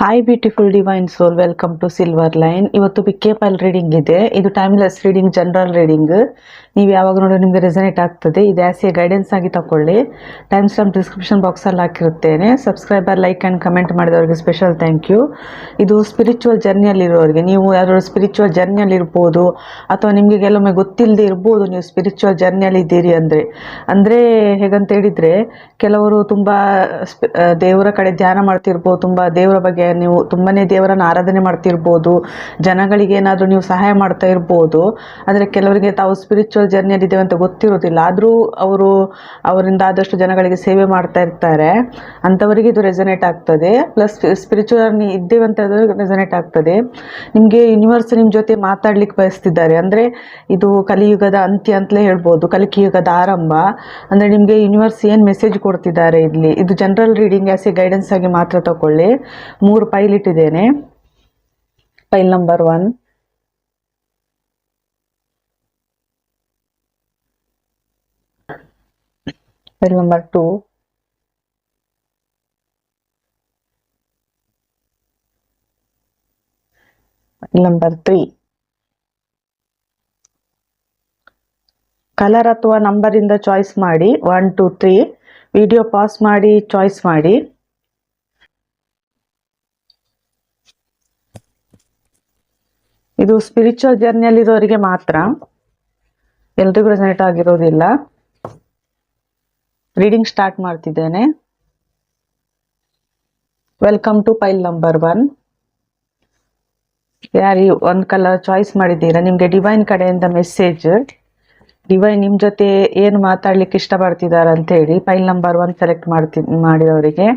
Hi beautiful divine soul welcome to silver line ಇವತ್ತು B K pile reading ಇದೆ. ಇದು timeless reading general reading ನೀವು ಯಾವಾಗ ನೋಡಿ ನಿಮಗೆ ರೆಸನೇಟ್ ಆಗ್ತದೆ. ಇದು ಆಸ್ ಎ ಗೈಡೆನ್ಸ್ ಆಗಿ ತಗೊಳ್ಳಿ ಟೈಮ್ ಸ್ಟಾಂಪ್ ಡಿಸ್ಕ್ರಿಪ್ಷನ್ ಬಾಕ್ಸಲ್ಲಿ ಹಾಕಿರುತ್ತೇನೆ. ಸಬ್ಸ್ಕ್ರೈಬರ್ ಲೈಕ್ ಆ್ಯಂಡ್ ಕಮೆಂಟ್ ಮಾಡಿದವರಿಗೆ ಸ್ಪೆಷಲ್ ಥ್ಯಾಂಕ್ ಯು ಇದು ಸ್ಪಿರಿಚುವಲ್ ಜರ್ನಿಯಲ್ಲಿರೋರಿಗೆ ನೀವು ಯಾರು ಸ್ಪಿರಿಚುವಲ್ ಜರ್ನಿಯಲ್ಲಿ ಇರ್ಬೋದು, ಅಥವಾ ನಿಮಗೆ ಕೆಲವೊಮ್ಮೆ ಗೊತ್ತಿಲ್ಲದೆ ಇರ್ಬೋದು, ನೀವು ಸ್ಪಿರಿಚುವಲ್ ಜರ್ನಿಯಲ್ಲಿ ಇದ್ದೀರಿ ಅಂದರೆ. ಅಂದರೆ ಹೇಗಂತ ಹೇಳಿದರೆ, ಕೆಲವರು ತುಂಬ ದೇವರ ಕಡೆ ಧ್ಯಾನ ಮಾಡ್ತಿರ್ಬೋದು, ತುಂಬ ದೇವರ ಬಗ್ಗೆ ನೀವು ತುಂಬಾನೇ ದೇವರನ್ನು ಆರಾಧನೆ ಮಾಡ್ತಿರ್ಬೋದು, ಜನಗಳಿಗೆ ಏನಾದರೂ ನೀವು ಸಹಾಯ ಮಾಡ್ತಾ ಇರ್ಬೋದು, ಆದರೆ ಕೆಲವರಿಗೆ ತಾವು ಸ್ಪಿರಿಚುವಲ್ ಜರ್ನಿಯಲ್ಲಿದ್ದೇವೆ ಅಂತ ಗೊತ್ತಿರೋದಿಲ್ಲ ಆದರೂ ಅವರು ಅವರಿಂದ ಆದಷ್ಟು ಜನಗಳಿಗೆ ಸೇವೆ ಮಾಡ್ತಾ ಇರ್ತಾರೆ. ಅಂಥವರಿಗೆ ಇದು ರೆಸನೇಟ್ ಆಗ್ತದೆ. ಪ್ಲಸ್ ಸ್ಪಿರಿಚುವಲ್ ಇದ್ದೇವೆ ಅಂತ ರೆಸನೇಟ್ ಆಗ್ತದೆ. ನಿಮಗೆ ಯೂನಿವರ್ಸ್ ನಿಮ್ಮ ಜೊತೆ ಮಾತಾಡ್ಲಿಕ್ಕೆ ಬಯಸ್ತಿದ್ದಾರೆ. ಅಂದರೆ ಇದು ಕಲಿಯುಗದ ಅಂತ್ಯ ಅಂತಲೇ ಹೇಳ್ಬೋದು, ಕಲಿಕೆಯುಗದ ಆರಂಭ. ಅಂದರೆ ನಿಮಗೆ ಯೂನಿವರ್ಸ್ ಏನು ಮೆಸೇಜ್ ಕೊಡ್ತಿದ್ದಾರೆ ಇಲ್ಲಿ? ಇದು general reading as a guidance ಆಗಿ ಮಾತ್ರ ತಗೊಳ್ಳಿ. ಮೂರು ಪೈಲ್ ಇಟ್ಟಿದ್ದೇನೆ. Pile number one. Pile number two. Number three. Colour ಅಥವಾ ನಂಬರಿಂದ ಚಾಯ್ಸ್ ಮಾಡಿ. One two three. Video pass ಮಾಡಿ, ಚಾಯ್ಸ್ ಮಾಡಿ. ಇದು ಸ್ಪಿರಿಚುವಲ್ ಜರ್ನಿಯಲ್ಲಿರೋರಿಗೆ ಮಾತ್ರ. ಎಲ್ರಿಗೂ ರೆಸನೇಟ್ ಆಗಿರೋದಿಲ್ಲ. ರೀಡಿಂಗ್ ಸ್ಟಾರ್ಟ್ ಮಾಡ್ತಿದ್ದೇನೆ. Welcome to pile number one ಯಾರು ಒಂದು ಕಲರ್ ಚಾಯ್ಸ್ ಮಾಡಿದ್ದೀರಾ? ನಿಮಗೆ ಡಿವೈನ್ ಕಡೆಯಿಂದ ಮೆಸೇಜ್ ಡಿವೈನ್ ನಿಮ್ಮ ಜೊತೆ ಏನು ಮಾತಾಡ್ಲಿಕ್ಕೆ ಅಂತ ಹೇಳಿ ಫೈಲ್ ನಂಬರ್ ಒನ್ ಸೆಲೆಕ್ಟ್ ಮಾಡ್ತಿ ಮಾಡಿದವರಿಗೆ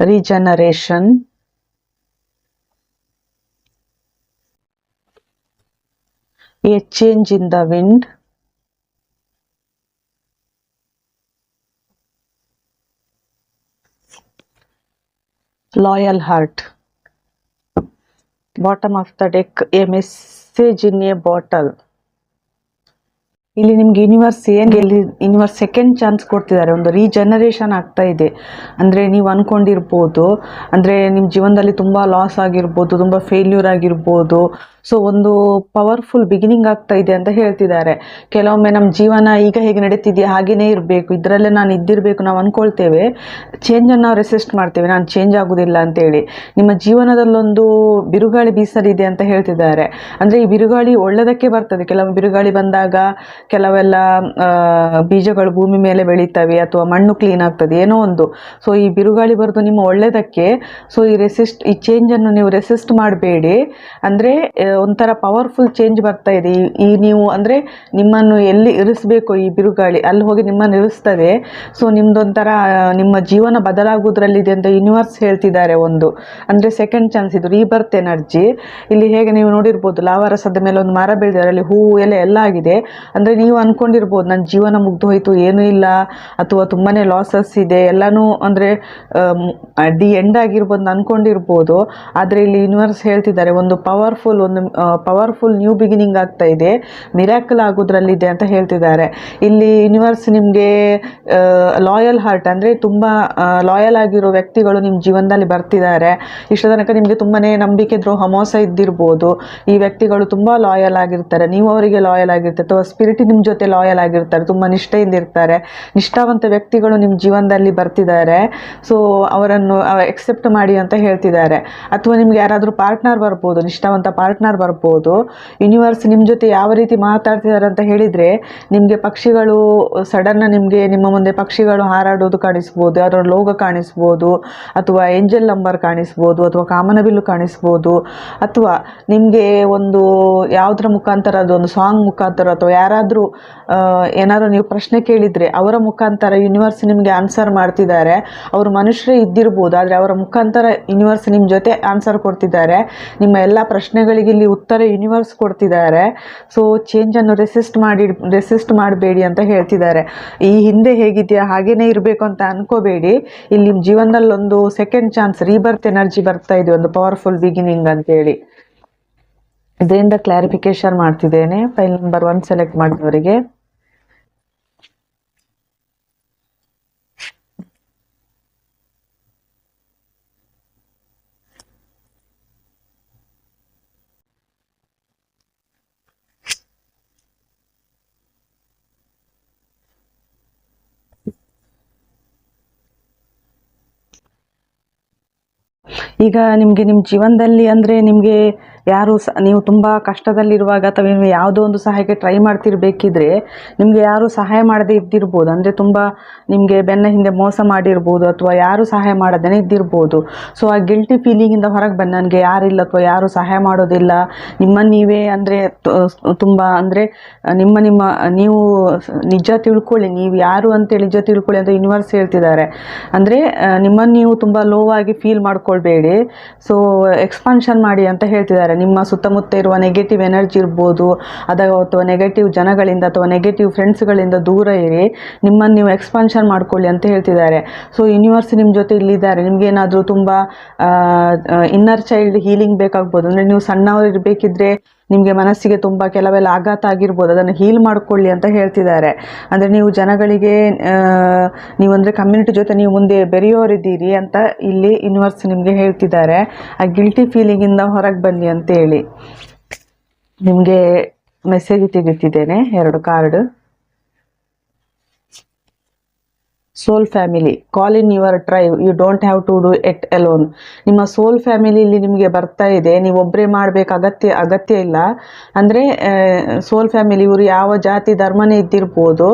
regeneration a change in the wind loyal heart bottom of the deck a message in a bottle ಇಲ್ಲಿ ನಿಮ್ಗೆ ಯೂನಿವರ್ಸ್ ಏನು ಇಲ್ಲಿ ಯೂನಿವರ್ಸ್ ಸೆಕೆಂಡ್ ಚಾನ್ಸ್ ಕೊಡ್ತಿದ್ದಾರೆ. ಒಂದು ರೀಜನರೇಷನ್ ಆಗ್ತಾ ಇದೆ. ಅಂದರೆ ನೀವು ಅಂದ್ಕೊಂಡಿರ್ಬೋದು ಅಂದರೆ ನಿಮ್ಮ ಜೀವನದಲ್ಲಿ ತುಂಬ ಲಾಸ್ ಆಗಿರ್ಬೋದು, ತುಂಬ ಫೇಲ್ಯೂರ್ ಆಗಿರ್ಬೋದು. ಸೊ ಒಂದು ಪವರ್ಫುಲ್ ಬಿಗಿನಿಂಗ್ ಆಗ್ತಾ ಇದೆ ಅಂತ ಹೇಳ್ತಿದ್ದಾರೆ. ಕೆಲವೊಮ್ಮೆ ನಮ್ಮ ಜೀವನ ಈಗ ಹೇಗೆ ನಡೀತಿದೆಯಾ ಹಾಗೇನೇ ಇರಬೇಕು. ಇದರಲ್ಲೇ ನಾನು ಇದ್ದಿರಬೇಕು ನಾವು ಅಂದ್ಕೊಳ್ತೇವೆ ಚೇಂಜನ್ನು ನಾವು ರೆಸಿಸ್ಟ್ ಮಾಡ್ತೇವೆ. ನಾನು ಚೇಂಜ್ ಆಗೋದಿಲ್ಲ ಅಂತೇಳಿ. ನಿಮ್ಮ ಜೀವನದಲ್ಲೊಂದು ಬಿರುಗಾಳಿ ಬೀಸಲಿದೆ ಅಂತ ಹೇಳ್ತಿದ್ದಾರೆ. ಅಂದರೆ ಈ ಬಿರುಗಾಳಿ ಒಳ್ಳೆಯದಕ್ಕೆ ಬರ್ತದೆ. ಕೆಲವೊಮ್ಮೆ ಬಿರುಗಾಳಿ ಬಂದಾಗ ಕೆಲವೆಲ್ಲ ಬೀಜಗಳು ಭೂಮಿ ಮೇಲೆ ಬೆಳೀತವೆ ಅಥವಾ ಮಣ್ಣು ಕ್ಲೀನ್ ಆಗ್ತದೆ, ಏನೋ ಒಂದು. ಸೊ ಈ ಬಿರುಗಾಳಿ ಬರೋದು ನಿಮ್ಮ ಒಳ್ಳೆಯದಕ್ಕೆ ಸೊ ಈ ರೆಸಿಸ್ಟ್ ಈ ಚೇಂಜನ್ನು ನೀವು ರೆಸಿಸ್ಟ್ ಮಾಡಬೇಡಿ. ಅಂದರೆ ಒಂಥರ ಪವರ್ಫುಲ್ ಚೇಂಜ್ ಬರ್ತಾ ಇದೆ. ಈ- ನೀವು, ಅಂದರೆ ನಿಮ್ಮನ್ನು ಎಲ್ಲಿ ಇರಿಸಬೇಕು ಈ ಬಿರುಗಾಳಿ? ಅಲ್ಲಿ ಹೋಗಿ ನಿಮ್ಮನ್ನು ಇರಿಸ್ತದೆ. ಸೊ ನಿಮ್ಮದೊಂಥರ ನಿಮ್ಮ ಜೀವನ ಬದಲಾಗುವುದರಲ್ಲಿದೆ ಅಂತ ಯೂನಿವರ್ಸ್ ಹೇಳ್ತಿದ್ದಾರೆ ಒಂದು. ಅಂದರೆ ಸೆಕೆಂಡ್ ಚಾನ್ಸ್ ಇದು ರೀಬರ್ತ್ ಎನರ್ಜಿ ಇಲ್ಲಿ ಹೇಗೆ ನೀವು ನೋಡಿರ್ಬೋದು, ಲಾವಾರಸದ ಮೇಲೆ ಒಂದು ಮರ ಬೆಳೆದಿದೆ ಅಲ್ಲಿ ಹೂವು, ಎಲೆ ಎಲ್ಲ ಆಗಿದೆ. ಅಂದರೆ ನೀವು ಅಂದ್ಕೊಂಡಿರ್ಬೋದು ನನ್ನ ಜೀವನ ಮುಗ್ದು ಹೋಯಿತು, ಏನೂ ಇಲ್ಲ, ಅಥವಾ ತುಂಬಾ ಲಾಸಸ್ ಇದೆ, ಎಲ್ಲನೂ ಅಂದರೆ ದಿ ಎಂಡ್ ಆಗಿರ್ಬೋದು ಅಂತ ಅನ್ಕೊಂಡಿರ್ಬೋದು, ಆದರೆ ಇಲ್ಲಿ ಯೂನಿವರ್ಸ್ ಹೇಳ್ತಿದ್ದಾರೆ, ಒಂದು ಪವರ್ಫುಲ್ ಒಂದು ಪವರ್ಫುಲ್ ನ್ಯೂ ಬಿಗಿನಿಂಗ್ ಆಗ್ತಾ ಇದೆ ಮಿರಾಕಲ್ ಆಗೋದ್ರಲ್ಲಿದೆ ಅಂತ ಹೇಳ್ತಿದ್ದಾರೆ. ಇಲ್ಲಿ ಯೂನಿವರ್ಸ್ ನಿಮಗೆ ಲಾಯಲ್ ಹಾರ್ಟ್ ಅಂದರೆ ತುಂಬ ಲಾಯಲ್ ಆಗಿರೋ ವ್ಯಕ್ತಿಗಳು ನಿಮ್ಮ ಜೀವನದಲ್ಲಿ ಬರ್ತಿದ್ದಾರೆ. ಇಷ್ಟ ತನಕ ನಿಮಗೆ ತುಂಬಾ ನಂಬಿಕೆ ದ್ರೋಹ ಮೋಸ ಇದ್ದಿರ್ಬೋದು, ಈ ವ್ಯಕ್ತಿಗಳು ತುಂಬ ಲಾಯಲ್ ಆಗಿರ್ತಾರೆ, ನೀವು ಅವರಿಗೆ ಲಾಯಲ್ ಆಗಿರ್ತಾರೆ, ಅಥವಾ ಸ್ಪಿರಿಟ್ ನಿಮ್ಮ ಜೊತೆ ಲಾಯಲ್ ಆಗಿರ್ತಾರೆ, ತುಂಬ ನಿಷ್ಠೆಯಿಂದ ಇರ್ತಾರೆ. ನಿಷ್ಠಾವಂತ ವ್ಯಕ್ತಿಗಳು ನಿಮ್ಮ ಜೀವನದಲ್ಲಿ ಬರ್ತಿದ್ದಾರೆ. ಸೊ ಅವರನ್ನು ಎಕ್ಸೆಪ್ಟ್ ಮಾಡಿ ಅಂತ ಹೇಳ್ತಿದ್ದಾರೆ. ಅಥವಾ ನಿಮ್ಗೆ ಯಾರಾದರೂ ಪಾರ್ಟ್ನರ್ ಬರ್ಬೋದು, ನಿಷ್ಠಾವಂತ ಪಾರ್ಟ್ನರ್ ಬರ್ಬೋದು ಯೂನಿವರ್ಸ್ ನಿಮ್ಮ ಜೊತೆ ಯಾವ ರೀತಿ ಮಾತಾಡ್ತಿದ್ದಾರೆ ಅಂತ ಹೇಳಿದರೆ, ನಿಮಗೆ ಪಕ್ಷಿಗಳು ಸಡನ್ನ ನಿಮಗೆ, ನಿಮ್ಮ ಮುಂದೆ ಪಕ್ಷಿಗಳು ಹಾರಾಡೋದು ಕಾಣಿಸ್ಬೋದು ಯಾರೋ ಲೋಗ ಕಾಣಿಸ್ಬೋದು, ಅಥವಾ ಏಂಜಲ್ ನಂಬರ್ ಕಾಣಿಸ್ಬೋದು, ಅಥವಾ ಕಾಮನಬಿಲ್ಲು ಕಾಣಿಸ್ಬೋದು, ಅಥವಾ ನಿಮಗೆ ಒಂದು ಯಾವುದರ ಮುಖಾಂತರ ಅದು ಒಂದು ಸಾಂಗ್ ಮುಖಾಂತರ, ಅಥವಾ ಯಾರಾದರೂ ಏನಾದರೂ ನೀವು ಪ್ರಶ್ನೆ ಕೇಳಿದರೆ ಅವರ ಮುಖಾಂತರ ಯೂನಿವರ್ಸ್ ನಿಮಗೆ ಆನ್ಸರ್ ಮಾಡ್ತಿದ್ದಾರೆ. ಅವರು ಮನುಷ್ಯರೇ ಇದ್ದಿರ್ಬೋದು, ಆದರೆ ಅವರ ಮುಖಾಂತರ ಯೂನಿವರ್ಸ್ ನಿಮ್ಮ ಜೊತೆ ಆನ್ಸರ್ ಕೊಡ್ತಿದ್ದಾರೆ. ನಿಮ್ಮ ಎಲ್ಲ ಪ್ರಶ್ನೆಗಳಿಗೆ ಇಲ್ಲಿ ಉತ್ತರ ಯೂನಿವರ್ಸ್ ಕೊಡ್ತಿದ್ದಾರೆ. ಸೊ ಚೇಂಜನ್ನು ರೆಸಿಸ್ಟ್ ಮಾಡಿ ರೆಸಿಸ್ಟ್ ಮಾಡಬೇಡಿ ಅಂತ ಹೇಳ್ತಿದ್ದಾರೆ. ಈ ಹಿಂದೆ ಹೇಗಿದೆಯಾ, ಹಾಗೇನೇ ಇರಬೇಕು ಅಂತ ಅನ್ಕೋಬೇಡಿ. ಇಲ್ಲಿ ನಿಮ್ಮ ಜೀವನದಲ್ಲಿ ಒಂದು ಸೆಕೆಂಡ್ ಚಾನ್ಸ್ ರೀಬರ್ತ್ ಎನರ್ಜಿ ಬರ್ತಾ ಇದೆ, ಒಂದು ಪವರ್ಫುಲ್ ಬಿಗಿನಿಂಗ್ ಅಂತೇಳಿ. ಇದರಿಂದ ಕ್ಲಾರಿಫಿಕೇಶನ್ ಮಾಡ್ತಿದ್ದೇನೆ. ಫೈಲ್ ನಂಬರ್ ಒನ್ ಸೆಲೆಕ್ಟ್ ಮಾಡಿದವರಿಗೆ. ಈಗ ನಿಮಗೆ ನಿಮ್ಮ ಜೀವನದಲ್ಲಿ ಅಂದರೆ ನಿಮಗೆ ಯಾರು ಸ, ನೀವು ತುಂಬ ಕಷ್ಟದಲ್ಲಿರುವಾಗ ಅಥವಾ ನೀವು ಯಾವುದೋ ಒಂದು ಸಹಾಯಕ್ಕೆ ಟ್ರೈ ಮಾಡ್ತಿರ್ಬೇಕಿದ್ರೆ ನಿಮಗೆ ಯಾರು ಸಹಾಯ ಮಾಡದೇ ಇದ್ದಿರ್ಬೋದು. ಅಂದರೆ ತುಂಬ ನಿಮಗೆ ಬೆನ್ನ ಹಿಂದೆ ಮೋಸ ಮಾಡಿರ್ಬೋದು ಅಥವಾ ಯಾರು ಸಹಾಯ ಮಾಡದೇ ಇದ್ದಿರ್ಬೋದು. ಸೊ ಆ ಗಿಲ್ಟಿ ಫೀಲಿಂಗಿಂದ ಹೊರಗೆ ಬಂದು ನನಗೆ ಯಾರಿಲ್ಲ ಅಥವಾ ಯಾರು ಸಹಾಯ ಮಾಡೋದಿಲ್ಲ. ನಿಮ್ಮ ನೀವೇ ಅಂದರೆ ತುಂಬ ಅಂದರೆ ನಿಮ್ಮ ನಿಮ್ಮ, ನೀವು ನಿಜ ತಿಳ್ಕೊಳ್ಳಿ. ನೀವು ಯಾರು ಅಂತೇಳಿ ನಿಜ ತಿಳ್ಕೊಳ್ಳಿ ಅಂತ ಯೂನಿವರ್ಸ್ ಹೇಳ್ತಿದ್ದಾರೆ. ಅಂದರೆ ನಿಮ್ಮನ್ನು ನೀವು ತುಂಬ ಲೋ ಆಗಿ ಫೀಲ್ ಮಾಡ್ಕೊಳ್ಬೇಡಿ. ಸೊ ಎಕ್ಸ್ಪಾನ್ಷನ್ ಮಾಡಿ ಅಂತ ಹೇಳ್ತಿದ್ದಾರೆ. ನಿಮ್ಮ ಸುತ್ತಮುತ್ತ ಇರುವ ನೆಗೆಟಿವ್ ಎನರ್ಜಿ ಇರ್ಬೋದು, ಅದ ಅಥವಾ ನೆಗೆಟಿವ್ ಜನಗಳಿಂದ ಅಥವಾ ನೆಗೆಟಿವ್ ಫ್ರೆಂಡ್ಸ್ಗಳಿಂದ ದೂರ ಇರಿ, ನಿಮ್ಮನ್ನು ನೀವು ಎಕ್ಸ್ಪಾನ್ಷನ್ ಮಾಡ್ಕೊಳ್ಳಿ ಅಂತ ಹೇಳ್ತಿದ್ದಾರೆ. ಸೊ ಯೂನಿವರ್ಸ್ ನಿಮ್ಮ ಜೊತೆ ಇಲ್ಲಿದ್ದಾರೆ. ನಿಮ್ಗೇನಾದರೂ ತುಂಬ ಇನ್ನರ್ ಚೈಲ್ಡ್ ಹೀಲಿಂಗ್ ಬೇಕಾಗ್ಬೋದು. ಅಂದರೆ ನೀವು ಸಣ್ಣವರು ಇರಬೇಕಿದ್ರೆ ನಿಮಗೆ ಮನಸ್ಸಿಗೆ ತುಂಬ ಕೆಲವೆಲ್ಲ ಆಘಾತ ಆಗಿರ್ಬೋದು, ಅದನ್ನು ಹೀಲ್ ಮಾಡ್ಕೊಳ್ಳಿ ಅಂತ ಹೇಳ್ತಿದ್ದಾರೆ. ಅಂದರೆ ನೀವು ಜನಗಳಿಗೆ ನೀವು ಅಂದರೆ ಕಮ್ಯುನಿಟಿ ಜೊತೆ ನೀವು ಮುಂದೆ ಬೆರೆಯೋರಿದ್ದೀರಿ ಅಂತ ಇಲ್ಲಿ ಯೂನಿವರ್ಸ್ ನಿಮಗೆ ಹೇಳ್ತಿದ್ದಾರೆ. ಆ ಗಿಲ್ಟಿ ಫೀಲಿಂಗಿಂದ ಹೊರಗೆ ಬನ್ನಿ ಅಂತೇಳಿ. ನಿಮಗೆ ಮೆಸೇಜ್ ತೆಗಿತಿದ್ದೇನೆ, ಎರಡು card soul family call in your tribe you don't have to do it alone ನಿಮ್ಮ ಸೋಲ್ ಇಲ್ಲಿ ನಿಮಗೆ ಬರ್ತಾ ಇದೆ. ನೀವು ಒಬ್ಬರೇ ಮಾಡಬೇಕು ಅಗತ್ಯ ಅಗತ್ಯ ಇಲ್ಲ. ಅಂದರೆ ಸೋಲ್ ಫ್ಯಾಮಿಲಿ ಇವರು ಯಾವ ಜಾತಿ ಧರ್ಮನೇ ಇದ್ದಿರ್ಬೋದು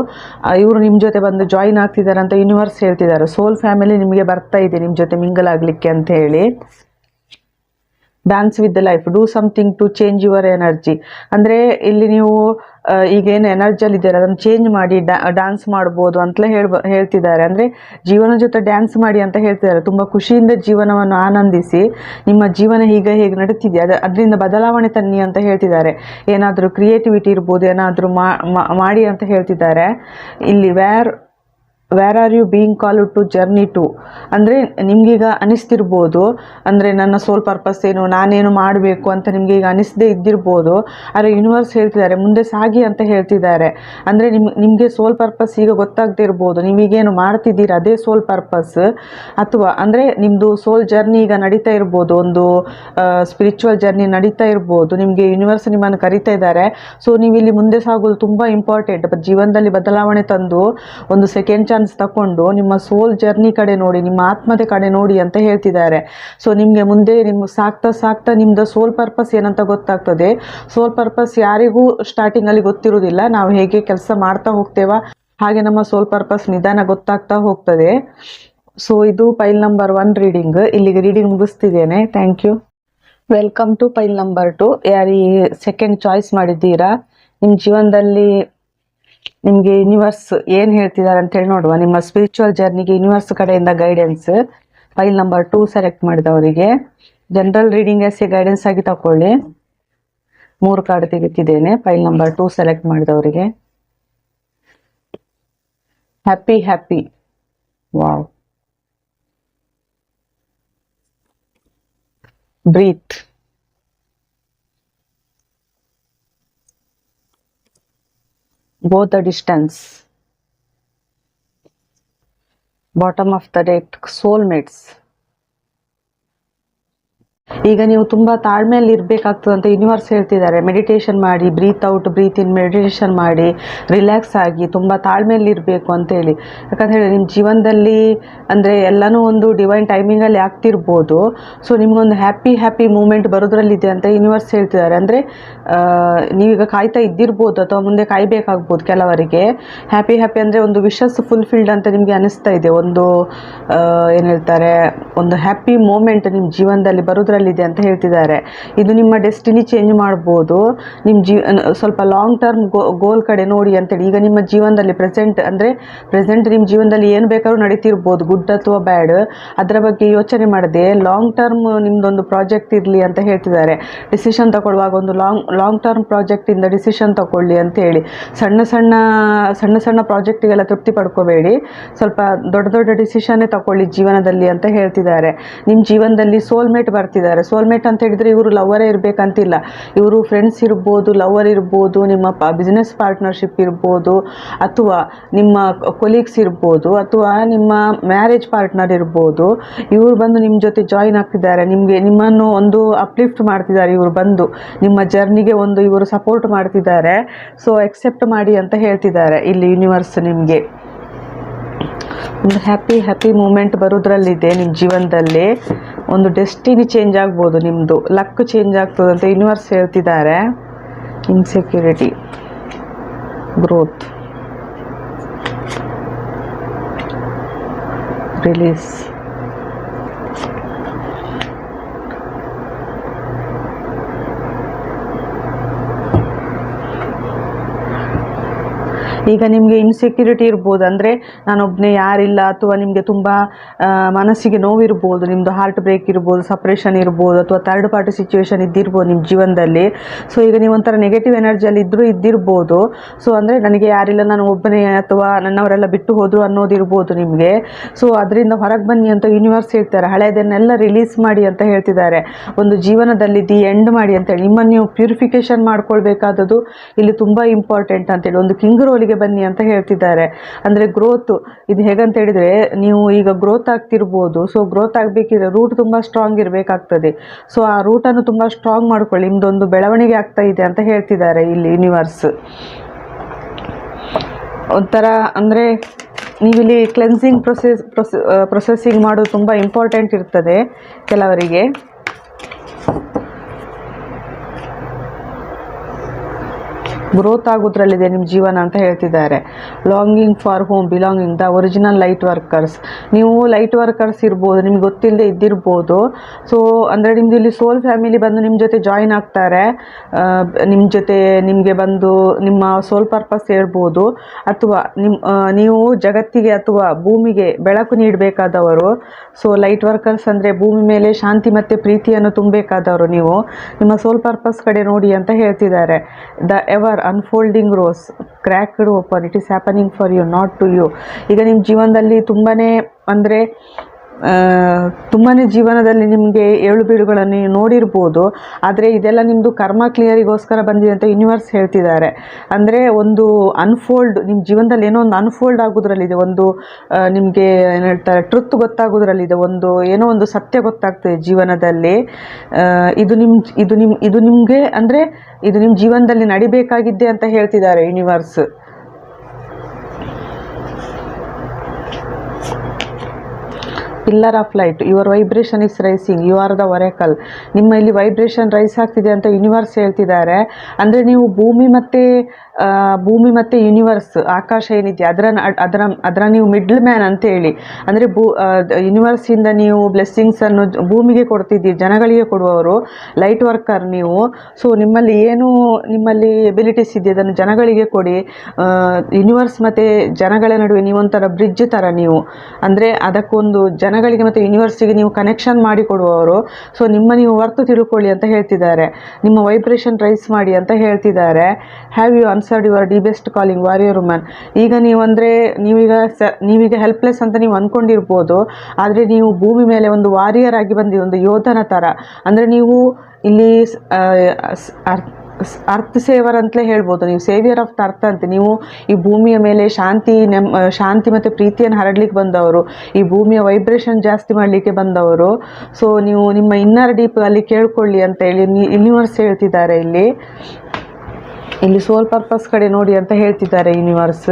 ಇವರು ನಿಮ್ಮ ಜೊತೆ ಬಂದು ಜಾಯಿನ್ ಆಗ್ತಿದ್ದಾರೆ ಅಂತ ಯೂನಿವರ್ಸ್ ಹೇಳ್ತಿದ್ದಾರೆ. ಸೋಲ್ ಫ್ಯಾಮಿಲಿ ನಿಮಗೆ ಬರ್ತಾ ಇದೆ ನಿಮ್ಮ ಜೊತೆ ಮಿಂಗಲ್ ಆಗಲಿಕ್ಕೆ ಅಂತ ಹೇಳಿ. Dance with the life do something to change your energy ಅಂದರೆ ಇಲ್ಲಿ ನೀವು ಈಗೇನು ಎನರ್ಜಿಯಲ್ಲಿ ಇದ್ದೀರ ಅದನ್ನು ಚೇಂಜ್ ಮಾಡಿ ಡ್ಯಾನ್ಸ್ ಮಾಡ್ಬೋದು ಅಂತಲೇ ಹೇಳ್ಬ, ಹೇಳ್ತಿದ್ದಾರೆ. ಅಂದರೆ ಜೀವನ ಜೊತೆ ಡ್ಯಾನ್ಸ್ ಮಾಡಿ ಅಂತ ಹೇಳ್ತಿದ್ದಾರೆ. ತುಂಬ ಖುಷಿಯಿಂದ ಜೀವನವನ್ನು ಆನಂದಿಸಿ, ನಿಮ್ಮ ಜೀವನ ಹೀಗೆ ಹೇಗೆ ನಡೀತಿದೆ, ಅದು, ಅದರಿಂದ ಬದಲಾವಣೆ ತನ್ನಿ ಅಂತ ಹೇಳ್ತಿದ್ದಾರೆ. ಏನಾದರೂ ಕ್ರಿಯೇಟಿವಿಟಿ ಇರ್ಬೋದು, ಏನಾದರೂ ಮಾಡಿ ಅಂತ ಹೇಳ್ತಿದ್ದಾರೆ. ಇಲ್ಲಿ where where are you being call to journey to ಅಂದರೆ ನಿಮಗೀಗ ಅನಿಸ್ತಿರ್ಬೋದು. ಅಂದರೆ ನನ್ನ ಸೋಲ್ ಪರ್ಪಸ್ ಏನು, ನಾನೇನು ಮಾಡಬೇಕು ಅಂತ ನಿಮಗೆ ಈಗ ಅನಿಸದೇ ಇದ್ದಿರ್ಬೋದು. ಆದರೆ ಯೂನಿವರ್ಸ್ ಹೇಳ್ತಿದ್ದಾರೆ, ಮುಂದೆ ಸಾಗಿ ಅಂತ ಹೇಳ್ತಿದ್ದಾರೆ. ಅಂದರೆ ನಿಮ್, ನಿಮಗೆ ಸೋಲ್ ಪರ್ಪಸ್ ಈಗ ಗೊತ್ತಾಗದೇ ಇರ್ಬೋದು. ನೀವೀಗೇನು ಮಾಡ್ತಿದ್ದೀರ, ಅದೇ ಸೋಲ್ ಪರ್ಪಸ್ ಅಥವಾ ಅಂದರೆ ನಿಮ್ಮದು ಸೋಲ್ ಜರ್ನಿ ಈಗ ನಡೀತಾ ಇರ್ಬೋದು, ಒಂದು ಸ್ಪಿರಿಚುವಲ್ ಜರ್ನಿ ನಡೀತಾ ಇರ್ಬೋದು. ನಿಮಗೆ ಯೂನಿವರ್ಸ್ ನಿಮ್ಮನ್ನು ಕರಿತಾ ಇದ್ದಾರೆ. ಸೊ ನೀವು ಇಲ್ಲಿ ಮುಂದೆ ಸಾಗೋದು ತುಂಬ ಇಂಪಾರ್ಟೆಂಟ್ ಜೀವನದಲ್ಲಿ ಬದಲಾವಣೆ ತಂದು ಒಂದು ಸೆಕೆಂಡ್ ಚಾನ್ಸ್ ತಗೊಂಡು ನಿಮ್ಮ ಸೋಲ್ ಜರ್ನಿ ಕಡೆ ನೋಡಿ, ನಿಮ್ಮ ಆತ್ಮದ ಕಡೆ ನೋಡಿ ಅಂತ ಹೇಳ್ತಿದ್ದಾರೆ. ಸೊ ನಿಮಗೆ ಮುಂದೆ ನಿಮ್ಮ ಸಾಕ್ತಾ ಸಾಕ್ತಾ ನಿಮ್ಮದು ಸೋಲ್ ಪರ್ಪಸ್ ಏನಂತ ಗೊತ್ತಾಗ್ತದೆ. ಸೋಲ್ ಪರ್ಪಸ್ ಯಾರಿಗೂ ಸ್ಟಾರ್ಟಿಂಗಲ್ಲಿ ಗೊತ್ತಿರೋದಿಲ್ಲ ನಾವು ಹೇಗೆ ಕೆಲಸ ಮಾಡ್ತಾ ಹೋಗ್ತೇವ, ಹಾಗೆ ನಮ್ಮ ಸೋಲ್ ಪರ್ಪಸ್ ನಿಧಾನ ಗೊತ್ತಾಗ್ತಾ ಹೋಗ್ತದೆ. ಸೊ ಇದು ಪೈಲ್ ನಂಬರ್ ಒನ್ ರೀಡಿಂಗ್ ಇಲ್ಲಿಗೆ reading ಮುಗಿಸ್ತಿದ್ದೇನೆ. Thank you welcome to pile number two ಯಾರು ಸೆಕೆಂಡ್ ಚಾಯ್ಸ್ ಮಾಡಿದ್ದೀರಾ? ನಿಮ್ಮ ಜೀವನದಲ್ಲಿ ನಿಮಗೆ ಯೂನಿವರ್ಸ್ ಏನು ಹೇಳ್ತಿದ್ದಾರೆ ಅಂತೇಳಿ ನೋಡುವ. ನಿಮ್ಮ ಸ್ಪಿರಿಚುವಲ್ ಜರ್ನಿಗೆ ಯೂನಿವರ್ಸ್ ಕಡೆಯಿಂದ guidance file number two select ಮಾಡಿದವರಿಗೆ. ಜನರಲ್ ರೀಡಿಂಗ್ ಎಸ್ ಗೈಡೆನ್ಸ್ ಆಗಿ ತಗೊಳ್ಳಿ ಮೂರು ಕಾರ್ಡ್ ತೆಗಿತಿದ್ದೇನೆ ಫೈಲ್ ನಂಬರ್ ಟೂ ಸೆಲೆಕ್ಟ್ ಮಾಡಿದವರಿಗೆ. Happy happy wow breathe go the distance. Bottom of the deck, soulmates. ಈಗ ನೀವು ತುಂಬ ತಾಳ್ಮೆಯಲ್ಲಿ ಇರಬೇಕಾಗ್ತದೆ ಅಂತ ಯೂನಿವರ್ಸ್ ಹೇಳ್ತಿದ್ದಾರೆ. ಮೆಡಿಟೇಷನ್ ಮಾಡಿ breathe out breathe in meditation ಮಾಡಿ ರಿಲ್ಯಾಕ್ಸ್ ಆಗಿ ತುಂಬ ತಾಳ್ಮೆಯಲ್ಲಿ ಇರಬೇಕು ಅಂತೇಳಿ ಹೇಳಿ. ನಿಮ್ಮ ಜೀವನದಲ್ಲಿ ಅಂದರೆ ಎಲ್ಲನೂ ಒಂದು ಡಿವೈನ್ ಟೈಮಿಂಗಲ್ಲಿ ಆಗ್ತಿರ್ಬೋದು. ಸೊ ನಿಮ್ಗೊಂದು ಹ್ಯಾಪಿ ಹ್ಯಾಪಿ ಮೂಮೆಂಟ್ ಬರೋದ್ರಲ್ಲಿದೆ ಅಂತ ಯೂನಿವರ್ಸ್ ಹೇಳ್ತಿದ್ದಾರೆ. ಅಂದರೆ ನೀವೀಗ ಕಾಯ್ತಾ ಇದ್ದಿರ್ಬೋದು ಅಥವಾ ಮುಂದೆ ಕಾಯ್ಬೇಕಾಗ್ಬೋದು ಕೆಲವರಿಗೆ. ಹ್ಯಾಪಿ ಹ್ಯಾಪಿ ಅಂದರೆ ಒಂದು ವಿಶಸ್ ಫುಲ್ಫಿಲ್ಡ್ ಅಂತ ನಿಮಗೆ ಅನಿಸ್ತಾ ಇದೆ. ಒಂದು ಏನು ಹೇಳ್ತಾರೆ, ಒಂದು ಹ್ಯಾಪಿ ಮೂಮೆಂಟ್ ನಿಮ್ಮ ಜೀವನದಲ್ಲಿ ಬರೋದ್ರಲ್ಲಿದೆ ಅಂತ ಹೇಳ್ತಿದ್ದಾರೆ. ಇದು ನಿಮ್ಮ ಡೆಸ್ಟಿನಿ ಚೇಂಜ್ ಮಾಡ್ಬೋದು. ನಿಮ್ಮ ಜೀ ಸ್ವಲ್ಪ ಲಾಂಗ್ ಟರ್ಮ್ ಗೋಲ್ ಕಡೆ ನೋಡಿ ಅಂತೇಳಿ. ಈಗ ನಿಮ್ಮ ಜೀವನದಲ್ಲಿ ಪ್ರೆಸೆಂಟ್ ಅಂದರೆ ಪ್ರೆಸೆಂಟ್ ನಿಮ್ಮ ಜೀವನದಲ್ಲಿ ಏನು ಬೇಕಾದ್ರೂ ನಡೀತಿರ್ಬೋದು ಗುಡ್ ಅಥವಾ ಬ್ಯಾಡ್ ಅದರ ಬಗ್ಗೆ ಯೋಚನೆ ಮಾಡದೆ ಲಾಂಗ್ ಟರ್ಮ್ ನಿಮ್ಮದೊಂದು ಪ್ರಾಜೆಕ್ಟ್ ಇರಲಿ ಅಂತ ಹೇಳ್ತಿದ್ದಾರೆ. ಡಿಸಿಷನ್ ತಗೊಳ್ಳುವಾಗ ಒಂದು ಲಾಂಗ್ ಲಾಂಗ್ ಟರ್ಮ್ ಪ್ರಾಜೆಕ್ಟಿಂದ ಡಿಸಿಷನ್ ತಗೊಳ್ಳಿ ಅಂತ ಹೇಳಿ. ಸಣ್ಣ ಸಣ್ಣ ಸಣ್ಣ ಸಣ್ಣ ಪ್ರಾಜೆಕ್ಟಿಗೆಲ್ಲ ತೃಪ್ತಿ ಪಡ್ಕೋಬೇಡಿ. ಸ್ವಲ್ಪ ದೊಡ್ಡ ದೊಡ್ಡ ಡಿಸಿಷನ್ನೇ ತಗೊಳ್ಳಿ ಜೀವನದಲ್ಲಿ ಅಂತ ಹೇಳ್ತಿದ್ದಾರೆ. ನಿಮ್ಮ ಜೀವನದಲ್ಲಿ ಸೋಲ್ಮೇಟ್ ಬರ್ತಿದ್ದಾರೆ ಸೋಲ್ಮೇಟ್ ಅಂತ ಹೇಳಿದ್ರೆ ಇವರು ಲವರೇ ಇರಬೇಕಂತಿಲ್ಲ. ಇವರು ಫ್ರೆಂಡ್ಸ್ ಇರ್ಬೋದು ಲವರ್ ಇರ್ಬೋದು, ನಿಮ್ಮ ಪ ಬಿಸ್ನೆಸ್ ಪಾರ್ಟ್ನರ್ಶಿಪ್ ಇರ್ಬೋದು, ಅಥವಾ ನಿಮ್ಮ ಕೊಲೀಗ್ಸ್ ಇರ್ಬೋದು, ಅಥವಾ ನಿಮ್ಮ ಮ್ಯಾರೇಜ್ ಪಾರ್ಟ್ನರ್ ಇರ್ಬೋದು, ಇವರು ಬಂದು ನಿಮ್ಮ ಜೊತೆ ಜಾಯಿನ್ ಆಗ್ತಿದ್ದಾರೆ. ನಿಮಗೆ, ನಿಮ್ಮನ್ನು ಒಂದು ಅಪ್ಲಿಫ್ಟ್ ಮಾಡ್ತಿದ್ದಾರೆ ಇವರು ಬಂದು. ನಿಮ್ಮ ಜರ್ನಿಗೆ ಒಂದು ಇವರು ಸಪೋರ್ಟ್ ಮಾಡ್ತಿದ್ದಾರೆ. ಸೊ ಎಕ್ಸೆಪ್ಟ್ ಮಾಡಿ ಅಂತ ಹೇಳ್ತಿದ್ದಾರೆ ಇಲ್ಲಿ ಯೂನಿವರ್ಸ್ ನಿಮಗೆ. ಒಂದು ಹ್ಯಾಪಿ ಹ್ಯಾಪಿ ಮೂಮೆಂಟ್ ಬರೋದ್ರಲ್ಲಿದೆ ನಿಮ್ಮ ಜೀವನದಲ್ಲಿ. ಒಂದು ಡೆಸ್ಟಿನಿ ಚೇಂಜ್ ಆಗ್ಬೋದು ನಿಮ್ಮದು ಲಕ್ ಚೇಂಜ್ ಆಗ್ತದೆ ಅಂತ ಯೂನಿವರ್ಸ್ ಹೇಳ್ತಿದ್ದಾರೆ. ಇನ್ಸೆಕ್ಯೂರಿಟಿ ಗ್ರೋತ್ ರಿಲೀಸ್ ಈಗ ನಿಮಗೆ ಇನ್ಸೆಕ್ಯೂರಿಟಿ ಇರ್ಬೋದು, ಅಂದರೆ ನಾನೊಬ್ಬನೇ ಯಾರಿಲ್ಲ ಅಥವಾ ನಿಮಗೆ ತುಂಬ ಮನಸ್ಸಿಗೆ ನೋವಿರ್ಬೋದು ನಿಮ್ಮದು ಹಾರ್ಟ್ ಬ್ರೇಕ್ ಇರ್ಬೋದು ಸಪ್ರೇಷನ್ ಇರ್ಬೋದು, ಅಥವಾ ಥರ್ಡ್ ಪಾರ್ಟಿ ಸಿಚುವೇಶನ್ ಇದ್ದಿರ್ಬೋದು ನಿಮ್ಮ ಜೀವನದಲ್ಲಿ. ಸೊ ಈಗ ನೀವು ಒಂಥರ ನೆಗೆಟಿವ್ ಎನರ್ಜಿಯಲ್ಲಿ ಇದ್ದರೂ ಇದ್ದಿರ್ಬೋದು. ಸೊ ಅಂದರೆ ನನಗೆ ಯಾರಿಲ್ಲ, ನಾನು ಒಬ್ಬನೇ ಅಥವಾ ನನ್ನವರೆಲ್ಲ ಬಿಟ್ಟು ಹೋದರು ಅನ್ನೋದಿರ್ಬೋದು ನಿಮಗೆ. ಸೊ ಅದರಿಂದ ಹೊರಗೆ ಬನ್ನಿ ಅಂತ ಯೂನಿವರ್ಸ್ ಹೇಳ್ತಾರೆ. ಹಳೆಯದನ್ನೆಲ್ಲ ರಿಲೀಸ್ ಮಾಡಿ ಅಂತ ಹೇಳ್ತಿದ್ದಾರೆ. ಒಂದು ಜೀವನದಲ್ಲಿ ದಿ ಎಂಡ್ ಮಾಡಿ ಅಂತೇಳಿ ನಿಮ್ಮನ್ನು ನೀವು ಪ್ಯೂರಿಫಿಕೇಶನ್ ಮಾಡ್ಕೊಳ್ಬೇಕಾದದ್ದು ಇಲ್ಲಿ ತುಂಬ ಇಂಪಾರ್ಟೆಂಟ್ ಅಂತೇಳಿ ಒಂದು ಕಿಂಗ್ ರೋಲಿಗೆ ಬನ್ನಿ ಅಂತ ಹೇಳ್ತಿದ್ದಾರೆ. ಅಂದರೆ ಗ್ರೋತ್ ಇದು ಹೇಗಂತ ಹೇಳಿದರೆ, ನೀವು ಈಗ ಗ್ರೋತ್ ಆಗ್ತಿರ್ಬೋದು. ಸೊ ಗ್ರೋತ್ ಆಗಬೇಕಿದ್ರೆ ರೂಟ್ ತುಂಬ ಸ್ಟ್ರಾಂಗ್ ಇರಬೇಕಾಗ್ತದೆ. ಸೊ ಆ ರೂಟನ್ನು ತುಂಬ ಸ್ಟ್ರಾಂಗ್ ಮಾಡ್ಕೊಳ್ಳಿ. ನಿಮ್ದೊಂದು ಬೆಳವಣಿಗೆ ಆಗ್ತಾ ಇದೆ ಅಂತ ಹೇಳ್ತಿದ್ದಾರೆ ಇಲ್ಲಿ ಯೂನಿವರ್ಸ್ ಒಂಥರ ಅಂದರೆ ನೀವಿಲ್ಲಿ ಕ್ಲೆನ್ಸಿಂಗ್ ಪ್ರೊಸೆಸ್ ಪ್ರೊಸೆ ಪ್ರೊಸೆಸಿಂಗ್ ಮಾಡೋದು ತುಂಬ ಇಂಪಾರ್ಟೆಂಟ್ ಇರ್ತದೆ ಕೆಲವರಿಗೆ. ಗ್ರೋತ್ ಆಗೋದ್ರಲ್ಲಿದೆ ನಿಮ್ಮ ಜೀವನ ಅಂತ ಹೇಳ್ತಿದ್ದಾರೆ. Longing for home belonging the original light workers ನೀವು ಲೈಟ್ ವರ್ಕರ್ಸ್ ಇರ್ಬೋದು, ನಿಮ್ಗೆ ಗೊತ್ತಿಲ್ಲದೆ ಇದ್ದಿರ್ಬೋದು. ಸೊ ಅಂದರೆ ನಿಮ್ದು ಇಲ್ಲಿ ಸೋಲ್ ಫ್ಯಾಮಿಲಿ ಬಂದು ನಿಮ್ಮ ಜೊತೆ ಜಾಯಿನ್ ಆಗ್ತಾರೆ. ನಿಮ್ಮ ಜೊತೆ ನಿಮಗೆ ಬಂದು ನಿಮ್ಮ ಸೋಲ್ ಪರ್ಪಸ್ ಹೇಳ್ಬೋದು. ಅಥವಾ ನಿಮ್ಮ ನೀವು ಜಗತ್ತಿಗೆ ಅಥವಾ ಭೂಮಿಗೆ ಬೆಳಕು ನೀಡಬೇಕಾದವರು ಸೊ ಲೈಟ್ ವರ್ಕರ್ಸ್ ಅಂದರೆ ಭೂಮಿ ಮೇಲೆ ಶಾಂತಿ ಮತ್ತು ಪ್ರೀತಿಯನ್ನು ತುಂಬಬೇಕಾದವರು ನೀವು. ನಿಮ್ಮ ಸೋಲ್ ಪರ್ಪಸ್ ಕಡೆ ನೋಡಿ ಅಂತ ಹೇಳ್ತಿದ್ದಾರೆ. The ever unfolding rose cracked open it is happening for you not to you ಈಗ ನಿಮ್ಮ ಜೀವನದಲ್ಲಿ ತುಂಬಾ ಅಂದರೆ ತುಂಬಾ ಜೀವನದಲ್ಲಿ ನಿಮಗೆ ಏಳು ಬೀಳುಗಳನ್ನು ನೋಡಿರ್ಬೋದು, ಆದರೆ ಇದೆಲ್ಲ ನಿಮ್ಮದು ಕರ್ಮ ಕ್ಲಿಯರಿಗೋಸ್ಕರ ಬಂದಿದೆ ಅಂತ ಯೂನಿವರ್ಸ್ ಹೇಳ್ತಿದ್ದಾರೆ. ಅಂದರೆ ಒಂದು ಅನ್ಫೋಲ್ಡ್ ನಿಮ್ಮ ಜೀವನದಲ್ಲಿ ಏನೋ ಒಂದು ಅನ್ಫೋಲ್ಡ್ ಆಗೋದ್ರಲ್ಲಿದೆ, ಒಂದು ನಿಮಗೆ ಏನು ಹೇಳ್ತಾರೆ ಟ್ರುತ್ ಗೊತ್ತಾಗೋದ್ರಲ್ಲಿದೆ, ಒಂದು ಏನೋ ಒಂದು ಸತ್ಯ ಗೊತ್ತಾಗ್ತದೆ ಜೀವನದಲ್ಲಿ. ಇದು ನಿಮ್ಮ ಇದು ನಿಮ್ಮ ಇದು ನಿಮಗೆ ಅಂದರೆ ಇದು ನಿಮ್ಮ ಜೀವನದಲ್ಲಿ ನಡಿಬೇಕಾಗಿದ್ದೆ ಅಂತ ಹೇಳ್ತಿದ್ದಾರೆ universe pillar of light your vibration is rising you are the oracle ನಿಮ್ಮ ಇಲ್ಲಿ ವೈಬ್ರೇಷನ್ ರೈಸ್ ಆಗ್ತಿದೆ ಅಂತ ಯೂನಿವರ್ಸ್ ಹೇಳ್ತಿದ್ದಾರೆ. ಅಂದರೆ ನೀವು ಭೂಮಿ ಮತ್ತು ಭೂಮಿ ಮತ್ತು ಯೂನಿವರ್ಸ್ ಆಕಾಶ ಏನಿದೆ, ಅದರ ಅದರ ಅದರ ನೀವು ಮಿಡ್ಲ್ ಮ್ಯಾನ್ ಅಂತ ಹೇಳಿ ಅಂದರೆ ಭೂ ಯೂನಿವರ್ಸಿಂದ ನೀವು ಬ್ಲೆಸ್ಸಿಂಗ್ಸನ್ನು ಭೂಮಿಗೆ ಕೊಡ್ತಿದ್ದೀರಿ, ಜನಗಳಿಗೆ ಕೊಡುವವರು ಲೈಟ್ ವರ್ಕರ್ ನೀವು. ಸೊ ನಿಮ್ಮಲ್ಲಿ ಏನು, ನಿಮ್ಮಲ್ಲಿ ಎಬಿಲಿಟೀಸ್ ಇದೆ, ಅದನ್ನು ಜನಗಳಿಗೆ ಕೊಡಿ. ಯೂನಿವರ್ಸ್ ಮತ್ತು ಜನಗಳ ನಡುವೆ ನೀವೊಂಥರ ಬ್ರಿಡ್ಜ್ ಥರ ನೀವು. ಅಂದರೆ ಅದಕ್ಕೊಂದು ಜನಗಳಿಗೆ ಮತ್ತು ಯೂನಿವರ್ಸಿಗೆ ನೀವು ಕನೆಕ್ಷನ್ ಮಾಡಿ ಕೊಡುವವರು. ಸೊ ನಿಮ್ಮ ನೀವು ವರ್ತು ತಿಳ್ಕೊಳ್ಳಿ ಅಂತ ಹೇಳ್ತಿದ್ದಾರೆ. ನಿಮ್ಮ ವೈಬ್ರೇಷನ್ ರೈಸ್ ಮಾಡಿ ಅಂತ ಹೇಳ್ತಿದ್ದಾರೆ. Have you answered your deepest calling warrior woman ಈಗ ನೀವು ಅಂದರೆ, ನೀವೀಗ ಸ, ನೀವೀಗ ಹೆಲ್ಪ್ಲೆಸ್ ಅಂತ ನೀವು ಅಂದ್ಕೊಂಡಿರ್ಬೋದು ಆದರೆ ನೀವು ಭೂಮಿ ಮೇಲೆ ಒಂದು ವಾರಿಯರ್ ಆಗಿ ಬಂದಿ ಒಂದು ಯೋಧನ ಥರ ಅಂದರೆ ನೀವು ಇಲ್ಲಿ ಅರ್ಥ ಸೇವರ್ ಅಂತಲೇ ಹೇಳ್ಬೋದು. ನೀವು ಸೇವಿಯರ್ ಆಫ್ ಅರ್ಥ ಅಂತ ನೀವು ಈ ಭೂಮಿಯ ಮೇಲೆ ಶಾಂತಿ ನೆಮ್ಮ ಶಾಂತಿ ಮತ್ತು ಪ್ರೀತಿಯನ್ನು ಹರಡ್ಲಿಕ್ಕೆ ಬಂದವರು, ಈ ಭೂಮಿಯ ವೈಬ್ರೇಷನ್ ಜಾಸ್ತಿ ಮಾಡಲಿಕ್ಕೆ ಬಂದವರು. ಸೊ ನೀವು ನಿಮ್ಮ ಇನ್ನರ್ ಡೀಪ್ ಅಲ್ಲಿ ಕೇಳ್ಕೊಳ್ಳಿ ಅಂತ ಹೇಳಿ ಯೂನಿವರ್ಸ್ ಹೇಳ್ತಿದ್ದಾರೆ ಇಲ್ಲಿ. ಇಲ್ಲಿ ಸೋಲ್ ಪರ್ಪಸ್ ಕಡೆ ನೋಡಿ ಅಂತ ಹೇಳ್ತಿದ್ದಾರೆ ಯೂನಿವರ್ಸ್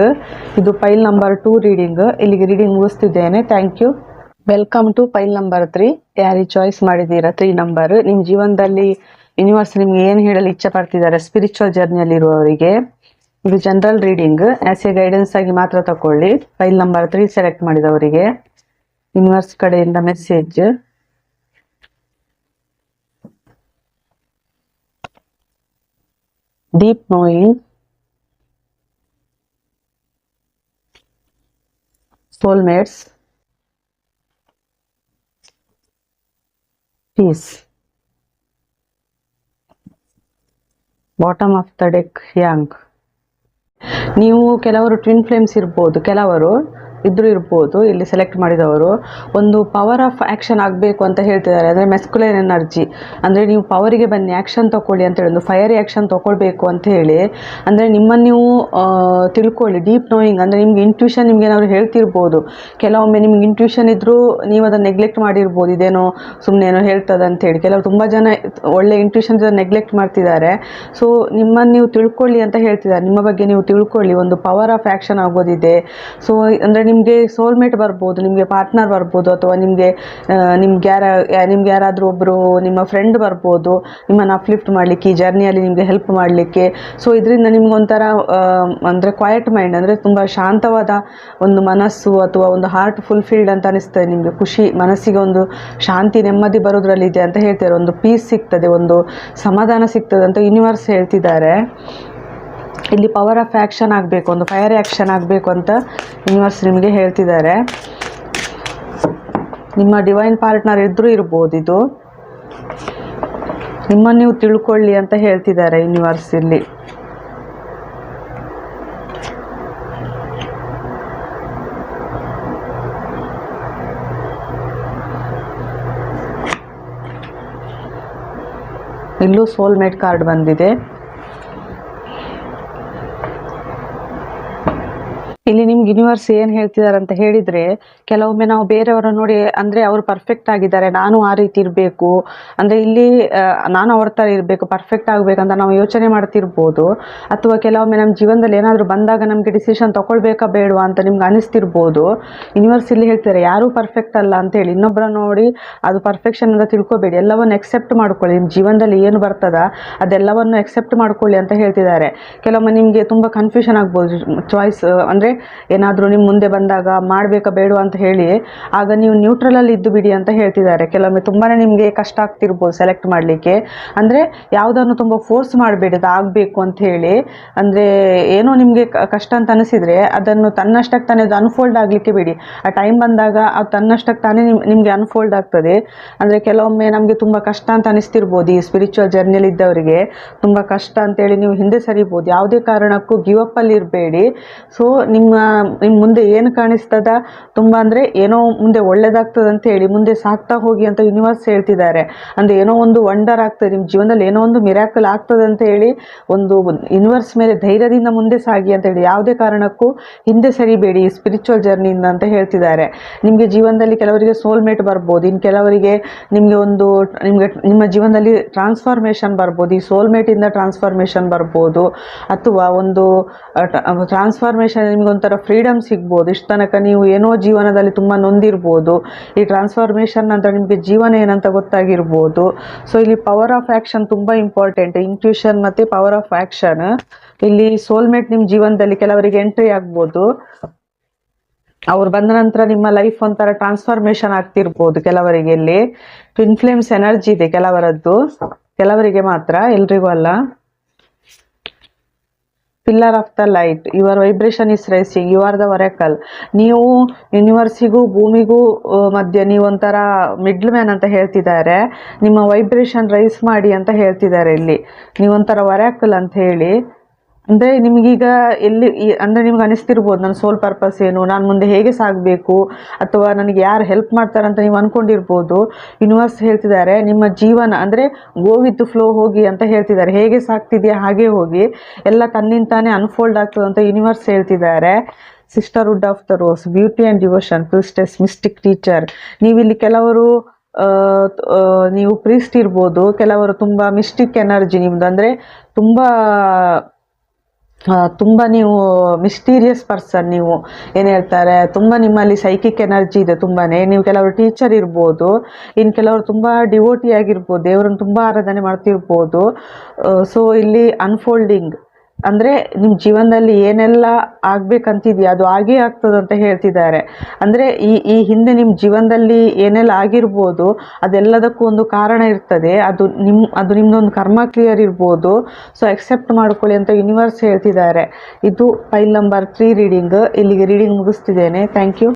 ಇದು ಫೈಲ್ ನಂಬರ್ ಟೂ ರೀಡಿಂಗ್ ಇಲ್ಲಿಗೆ reading ಮುಗಿಸ್ತಿದ್ದೇನೆ. Thank you welcome to file number three ಯಾರಿ ಚಾಯ್ಸ್ ಮಾಡಿದ್ದೀರಾ? ತ್ರೀ ನಂಬರ್ ನಿಮ್ಮ ಜೀವನದಲ್ಲಿ ಯೂನಿವರ್ಸ್ ನಿಮ್ಗೆ ಏನು ಹೇಳಲು ಇಚ್ಛೆ ಪಡ್ತಿದ್ದಾರೆ? ಸ್ಪಿರಿಚುವಲ್ ಜರ್ನಿಯಲ್ಲಿರುವವರಿಗೆ ಇದು general reading as a guidance ಆಗಿ ಮಾತ್ರ ತಗೊಳ್ಳಿ ಫೈಲ್ ನಂಬರ್ ತ್ರೀ ಸೆಲೆಕ್ಟ್ ಮಾಡಿದವರಿಗೆ. ಯೂನಿವರ್ಸ್ ಕಡೆಯಿಂದ message deep knowing soulmates peace. Bottom of the deck yang ನೀವು ಕೆಲವರು ಟ್ವಿನ್ ಫ್ಲೇಮ್ಸ್ ಇರ್ಬೋದು. ಕೆಲವರು ಇದ್ರೂ ಇರ್ಬೋದು, ಇಲ್ಲಿ ಸೆಲೆಕ್ಟ್ ಮಾಡಿದವರು. ಒಂದು ಪವರ್ ಆಫ್ ಆ್ಯಕ್ಷನ್ ಆಗಬೇಕು ಅಂತ ಹೇಳ್ತಿದ್ದಾರೆ. ಅಂದರೆ ಮೆಸ್ಕುಲೈನ್ ಎನರ್ಜಿ ಅಂದರೆ ನೀವು ಪವರಿಗೆ ಬನ್ನಿ ಆ್ಯಕ್ಷನ್ ತೊಗೊಳ್ಳಿ ಅಂತ ಹೇಳಿ, ಒಂದು ಫೈರಿ ಆ್ಯಕ್ಷನ್ ತೊಗೊಳ್ಬೇಕು ಅಂತ ಹೇಳಿ. ಅಂದರೆ ನಿಮ್ಮನ್ನು ನೀವು ತಿಳ್ಕೊಳ್ಳಿ ಡೀಪ್ ನೋಯಿಂಗ್ ಅಂದರೆ ನಿಮ್ಗೆ ಇಂಟ್ಯೂಷನ್ ನಿಮ್ಗೆ ಏನಾದ್ರು ಹೇಳ್ತಿರ್ಬೋದು. ಕೆಲವೊಮ್ಮೆ ನಿಮ್ಗೆ ಇಂಟ್ಯೂಷನ್ ಇದ್ದರೂ ನೀವು ಅದನ್ನು ನೆಗ್ಲೆಕ್ಟ್ ಮಾಡಿರ್ಬೋದು. ಇದೇನೋ ಸುಮ್ಮನೆ ಏನೋ ಹೇಳ್ತದೆ ಅಂತ ಹೇಳಿ. ಕೆಲವರು ತುಂಬ ಜನ ಒಳ್ಳೆ ಇಂಟ್ಯೂಷನ್ ನೆಗ್ಲೆಕ್ಟ್ ಮಾಡ್ತಿದ್ದಾರೆ. ಸೊ ನಿಮ್ಮನ್ನು ನೀವು ತಿಳ್ಕೊಳ್ಳಿ ಅಂತ ಹೇಳ್ತಿದ್ದಾರೆ. ನಿಮ್ಮ ಬಗ್ಗೆ ನೀವು ತಿಳ್ಕೊಳ್ಳಿ. ಒಂದು ಪವರ್ ಆಫ್ ಆ್ಯಕ್ಷನ್ ಆಗೋದಿದೆ. ಸೊ ಅಂದರೆ ನಿಮಗೆ ಸೋಲ್ಮೇಟ್ ಬರ್ಬೋದು, ನಿಮಗೆ ಪಾರ್ಟ್ನರ್ ಬರ್ಬೋದು ಅಥವಾ ನಿಮಗೆ ನಿಮ್ಗೆ ಯಾರ ನಿಮ್ಗೆ ಯಾರಾದರೂ ಒಬ್ಬರು ನಿಮ್ಮ ಫ್ರೆಂಡ್ ಬರ್ಬೋದು, ನಿಮ್ಮನ್ನು ಅಪ್ಲಿಫ್ಟ್ ಮಾಡಲಿಕ್ಕೆ, ಈ ಜರ್ನಿಯಲ್ಲಿ ನಿಮಗೆ ಹೆಲ್ಪ್ ಮಾಡಲಿಕ್ಕೆ. ಸೊ ಇದರಿಂದ ನಿಮ್ಗೊಂಥರ ಅಂದರೆ ಕ್ವಾಯಟ್ ಮೈಂಡ್ ಅಂದರೆ ತುಂಬ ಶಾಂತವಾದ ಒಂದು ಮನಸ್ಸು ಅಥವಾ ಒಂದು ಹಾರ್ಟ್ ಫುಲ್ಫಿಲ್ಡ್ ಅಂತ ಅನಿಸ್ತದೆ ನಿಮಗೆ. ಖುಷಿ, ಮನಸ್ಸಿಗೆ ಒಂದು ಶಾಂತಿ, ನೆಮ್ಮದಿ ಬರೋದ್ರಲ್ಲಿ ಇದೆ ಅಂತ ಹೇಳ್ತಾರೆ ಒಂದು ಪೀಸ್ ಸಿಗ್ತದೆ, ಒಂದು ಸಮಾಧಾನ ಸಿಗ್ತದೆ ಅಂತ ಯೂನಿವರ್ಸ್ ಹೇಳ್ತಿದ್ದಾರೆ. ಇಲ್ಲಿ ಪವರ್ ಆಫ್ ಆ್ಯಕ್ಷನ್ ಆಗಬೇಕು, ಒಂದು ಫೈರ್ ಆ್ಯಕ್ಷನ್ ಆಗಬೇಕು ಅಂತ ಯೂನಿವರ್ಸ್ ನಿಮಗೆ ಹೇಳ್ತಿದ್ದಾರೆ. ನಿಮ್ಮ ಡಿವೈನ್ ಪಾರ್ಟ್ನರ್ ಇದ್ದರೂ ಇರ್ಬೋದು ಇದು. ನಿಮ್ಮನ್ನು ನೀವು ತಿಳ್ಕೊಳ್ಳಿ ಅಂತ ಹೇಳ್ತಿದ್ದಾರೆ ಯೂನಿವರ್ಸ್ ಇಲ್ಲಿ. ಇಲ್ಲೂ ಸೋಲ್ಮೇಟ್ ಕಾರ್ಡ್ ಬಂದಿದೆ ಇಲ್ಲಿ ನಿಮ್ಗೆ ಯೂನಿವರ್ಸ್ ಏನು ಹೇಳ್ತಿದ್ದಾರೆ ಅಂತ ಹೇಳಿದ್ರೆ, ಕೆಲವೊಮ್ಮೆ ನಾವು ಬೇರೆಯವರ ನೋಡಿ, ಅಂದ್ರೆ ಅವರು ಪರ್ಫೆಕ್ಟ್ ಆಗಿದ್ದಾರೆ, ನಾನು ಆ ರೀತಿ ಇರಬೇಕು, ಅಂದ್ರೆ ಇಲ್ಲಿ ನಾನು ಅವ್ರ ತರ ಇರಬೇಕು ಪರ್ಫೆಕ್ಟ್ ಆಗಬೇಕಂತ ನಾವು ಯೋಚನೆ ಮಾಡ್ತಿರ್ಬೋದು, ಅಥವಾ ಕೆಲವೊಮ್ಮೆ ನಮ್ಮ ಜೀವನದಲ್ಲಿ ಏನಾದರೂ ಬಂದಾಗ ನಮಗೆ ಡಿಸಿಷನ್ ತಗೊಳ್ಬೇಕಾ ಬೇಡವಾ ಅಂತ ನಿಮ್ಗೆ ಅನಿಸ್ತಿರ್ಬೋದು ಯೂನಿವರ್ಸ್ ಇಲ್ಲಿ ಹೇಳ್ತಾರೆ ಯಾರು ಪರ್ಫೆಕ್ಟ್ ಅಲ್ಲ ಅಂತ ಹೇಳಿ ಇನ್ನೊಬ್ಬರ ನೋಡಿ ಅದು ಪರ್ಫೆಕ್ಷನ್ ಅಂತ ತಿಳ್ಕೊಬೇಡಿ, ಎಲ್ಲವನ್ನು ಎಕ್ಸೆಪ್ಟ್ ಮಾಡ್ಕೊಳ್ಳಿ ನಿಮ್ಮ ಜೀವನದಲ್ಲಿ ಏನು ಬರ್ತದ, ಅದೆಲ್ಲವನ್ನು ಎಕ್ಸೆಪ್ಟ್ ಮಾಡ್ಕೊಳ್ಳಿ ಅಂತ ಹೇಳ್ತಿದ್ದಾರೆ ಕೆಲವೊಮ್ಮೆ ನಿಮಗೆ ತುಂಬ ಕನ್ಫ್ಯೂಷನ್ ಆಗ್ಬೋದು ಚಾಯ್ಸ್ ಅಂದರೆ ಏನಾದರೂ ನಿಮ್ಮ ಮುಂದೆ ಬಂದಾಗ ಮಾಡಬೇಕಾ ಬೇಡವಾ ಅಂತ ಹೇಳಿ, ಆಗ ನೀವು ನ್ಯೂಟ್ರಲಲ್ಲಿ ಇದ್ದು ಬಿಡಿ ಅಂತ ಹೇಳ್ತಿದ್ದಾರೆ. ಕೆಲವೊಮ್ಮೆ ತುಂಬಾ ನಿಮಗೆ ಕಷ್ಟ ಆಗ್ತಿರ್ಬೋದು ಸೆಲೆಕ್ಟ್ ಮಾಡಲಿಕ್ಕೆ. ಅಂದರೆ ಯಾವುದನ್ನು ತುಂಬ ಫೋರ್ಸ್ ಮಾಡಬೇಡಿ ಅದು ಆಗಬೇಕು ಅಂತ ಹೇಳಿ. ಅಂದರೆ ಏನೋ ನಿಮಗೆ ಕಷ್ಟ ಅಂತ ಅನಿಸಿದರೆ ಅದನ್ನು ತನ್ನಷ್ಟಕ್ಕೆ ತಾನೇ ಅದು ಅನ್ಫೋಲ್ಡ್ ಆಗಲಿಕ್ಕೆ ಬಿಡಿ. ಆ ಟೈಮ್ ಬಂದಾಗ ಅದು ತನ್ನಷ್ಟಕ್ಕೆ ತಾನೇ ನಿಮ್, ನಿಮಗೆ ಅನ್ಫೋಲ್ಡ್ ಆಗ್ತದೆ. ಅಂದರೆ ಕೆಲವೊಮ್ಮೆ ನಮಗೆ ತುಂಬ ಕಷ್ಟ ಅಂತ ಅನಿಸ್ತಿರ್ಬೋದು ಈ ಸ್ಪಿರಿಚುವಲ್ ಜರ್ನಿಯಲ್ಲಿ ಇದ್ದವರಿಗೆ. ತುಂಬ ಕಷ್ಟ ಅಂತೇಳಿ ನೀವು ಹಿಂದೆ ಸರಿಬೋದು. ಯಾವುದೇ ಕಾರಣಕ್ಕೂ ಗಿವಪ್ಪಲ್ಲಿ ಇರಬೇಡಿ. ಸೊ ನಿಮ್ಮ ನಿಮ್ಮ ಮುಂದೆ ಏನು ಕಾಣಿಸ್ತದ? ತುಂಬ ಅಂದರೆ ಏನೋ ಮುಂದೆ ಒಳ್ಳೇದಾಗ್ತದೆ ಅಂತ ಹೇಳಿ, ಮುಂದೆ ಸಾಕ್ತಾ ಹೋಗಿ ಅಂತ ಯೂನಿವರ್ಸ್ ಹೇಳ್ತಿದ್ದಾರೆ. ಅಂದರೆ ಏನೋ ಒಂದು ವಂಡರ್ ಆಗ್ತದೆ ನಿಮ್ಮ ಜೀವನದಲ್ಲಿ ಏನೋ ಒಂದು ಮಿರಾಕಲ್ ಆಗ್ತದೆ ಅಂತ ಹೇಳಿ ಒಂದು ಯೂನಿವರ್ಸ್ ಮೇಲೆ ಧೈರ್ಯದಿಂದ ಮುಂದೆ ಸಾಗಿ ಅಂತ ಹೇಳಿ ಯಾವುದೇ ಕಾರಣಕ್ಕೂ ಹಿಂದೆ ಸರಿಬೇಡಿ ಸ್ಪಿರಿಚುವಲ್ ಜರ್ನಿಯಿಂದ ಅಂತ ಹೇಳ್ತಿದ್ದಾರೆ. ನಿಮಗೆ ಜೀವನದಲ್ಲಿ ಕೆಲವರಿಗೆ ಸೋಲ್ಮೇಟ್ ಬರ್ಬೋದು ಇನ್ನು ಕೆಲವರಿಗೆ ನಿಮಗೆ ಒಂದು, ನಿಮಗೆ, ನಿಮ್ಮ ಜೀವನದಲ್ಲಿ ಟ್ರಾನ್ಸ್ಫಾರ್ಮೇಷನ್ ಬರ್ಬೋದು, ಈ ಸೋಲ್ಮೇಟಿಂದ ಟ್ರಾನ್ಸ್ಫಾರ್ಮೇಷನ್ ಬರ್ಬೋದು. ಅಥವಾ ಒಂದು ಟ್ರಾನ್ಸ್ಫಾರ್ಮೇಷನ್ ನಿಮ್ಗೆ ಒಂಥರ ಫ್ರೀಡಮ್ ಸಿಗ್ಬೋದು. ಇಷ್ಟು ತನಕ ನೀವು ಏನೋ ಜೀವನದಲ್ಲಿ ತುಂಬ ನೊಂದಿರ್ಬೋದು. ಈ ಟ್ರಾನ್ಸ್ಫಾರ್ಮೇಷನ್ ನಂತರ ನಿಮಗೆ ಜೀವನ ಏನಂತ ಗೊತ್ತಾಗಿರ್ಬೋದು. ಸೊ ಇಲ್ಲಿ ಪವರ್ ಆಫ್ ಆ್ಯಕ್ಷನ್ ತುಂಬ ಇಂಪಾರ್ಟೆಂಟ್ ಇಂಟ್ಯೂಷನ್ ಮತ್ತು ಪವರ್ ಆಫ್ ಆ್ಯಕ್ಷನ್ ಇಲ್ಲಿ ಸೋಲ್ಮೇಟ್ ನಿಮ್ಮ ಜೀವನದಲ್ಲಿ ಕೆಲವರಿಗೆ ಎಂಟ್ರಿ ಆಗ್ಬೋದು. ಅವ್ರು ಬಂದ ನಂತರ ನಿಮ್ಮ ಲೈಫ್ ಒಂಥರ ಟ್ರಾನ್ಸ್ಫಾರ್ಮೇಷನ್ ಆಗ್ತಿರ್ಬೋದು ಕೆಲವರಿಗೆ ಇಲ್ಲಿ. ಟ್ವಿನ್ ಫ್ಲೇಮ್ಸ್ ಎನರ್ಜಿ ಇದೆ ಕೆಲವರದ್ದು. ಕೆಲವರಿಗೆ ಮಾತ್ರ. ಎಲ್ರಿಗೂ ಅಲ್ಲ. Pillar of the light your vibration is rising you are the oracle ನೀವು ಯೂನಿವರ್ಸಿಗೂ ಭೂಮಿಗೂ ಮಧ್ಯೆ ನೀವು ಒಂಥರ ಮಿಡ್ಲ್ ಮ್ಯಾನ್ ಅಂತ ಹೇಳ್ತಿದ್ದಾರೆ. ನಿಮ್ಮ ವೈಬ್ರೇಷನ್ ರೈಸ್ ಮಾಡಿ ಅಂತ ಹೇಳ್ತಿದ್ದಾರೆ ಇಲ್ಲಿ. ನೀವೊಂಥರ ವರೆಕಲ್ ಅಂತ ಹೇಳಿ. ಅಂದರೆ ನಿಮಗೀಗ ಎಲ್ಲಿ ಅಂದರೆ ನಿಮ್ಗೆ ಅನಿಸ್ತಿರ್ಬೋದು ನನ್ನ ಸೋಲ್ ಪರ್ಪಸ್ ಏನು, ನಾನು ಮುಂದೆ ಹೇಗೆ ಸಾಗಬೇಕು, ಅಥವಾ ನನಗೆ ಯಾರು ಹೆಲ್ಪ್ ಮಾಡ್ತಾರೆ ಅಂತ ನೀವು ಅಂದ್ಕೊಂಡಿರ್ಬೋದು ಯೂನಿವರ್ಸ್ ಹೇಳ್ತಿದ್ದಾರೆ, ನಿಮ್ಮ ಜೀವನ, ಅಂದರೆ ಗೋ ವಿತ್ ಫ್ಲೋ ಹೋಗಿ ಅಂತ ಹೇಳ್ತಿದ್ದಾರೆ. ಹೇಗೆ ಸಾಗ್ತಿದೆಯಾ, ಹಾಗೆ ಹೋಗಿ. ಎಲ್ಲ ತನ್ನಿಂತಾನೇ ಅನ್ಫೋಲ್ಡ್ ಆಗ್ತದೆ ಅಂತ ಯೂನಿವರ್ಸ್ ಹೇಳ್ತಿದ್ದಾರೆ. Sisterhood of the rose beauty and devotion priestess mystic teacher ನೀವಿಲ್ಲಿ ಕೆಲವರು ನೀವು ಪ್ರೀಸ್ಟ್ ಇರ್ಬೋದು, ಕೆಲವರು ತುಂಬ ಮಿಸ್ಟಿಕ್ ಎನರ್ಜಿ ನಿಮ್ದು, ಅಂದರೆ ತುಂಬ ತುಂಬ ನೀವು ಮಿಸ್ಟೀರಿಯಸ್ ಪರ್ಸನ್ ನೀವು. ಏನು ಹೇಳ್ತಾರೆ, ತುಂಬ ನಿಮ್ಮಲ್ಲಿ ಸೈಕಿಕ್ ಎನರ್ಜಿ ಇದೆ ತುಂಬಾ ನೀವು ಕೆಲವರು ಟೀಚರ್ ಇರ್ಬೋದು ಇನ್ನು ಕೆಲವರು ತುಂಬ ಡಿವೋಟಿ ಆಗಿರ್ಬೋದು, ದೇವರನ್ನು ತುಂಬ ಆರಾಧನೆ ಮಾಡ್ತಿರ್ಬೋದು. ಸೊ ಇಲ್ಲಿ ಅನ್ಫೋಲ್ಡಿಂಗ್ ಅಂದರೆ ನಿಮ್ಮ ಜೀವನದಲ್ಲಿ ಏನೆಲ್ಲ ಆಗಬೇಕಂತಿದೆಯಾ, ಅದು ಆಗೇ ಆಗ್ತದೆ ಅಂತ ಹೇಳ್ತಿದ್ದಾರೆ. ಅಂದರೆ ಈ ಈ ಹಿಂದೆ ನಿಮ್ಮ ಜೀವನದಲ್ಲಿ ಏನೆಲ್ಲ ಆಗಿರ್ಬೋದು, ಅದೆಲ್ಲದಕ್ಕೂ ಒಂದು ಕಾರಣ ಇರ್ತದೆ. ಅದು ನಿಮ್ಮ ಅದು ನಿಮ್ಮದೊಂದು ಕರ್ಮ ಕ್ಲಿಯರ್ ಇರ್ಬೋದು. ಸೊ ಎಕ್ಸೆಪ್ಟ್ ಮಾಡ್ಕೊಳ್ಳಿ ಅಂತ ಯೂನಿವರ್ಸ್ ಹೇಳ್ತಿದ್ದಾರೆ. ಇದು ಫೈಲ್ ನಂಬರ್ ತ್ರೀ ರೀಡಿಂಗ್ ಇಲ್ಲಿಗೆ ರೀಡಿಂಗ್ ಮುಗಿಸ್ತಿದ್ದೇನೆ. Thank you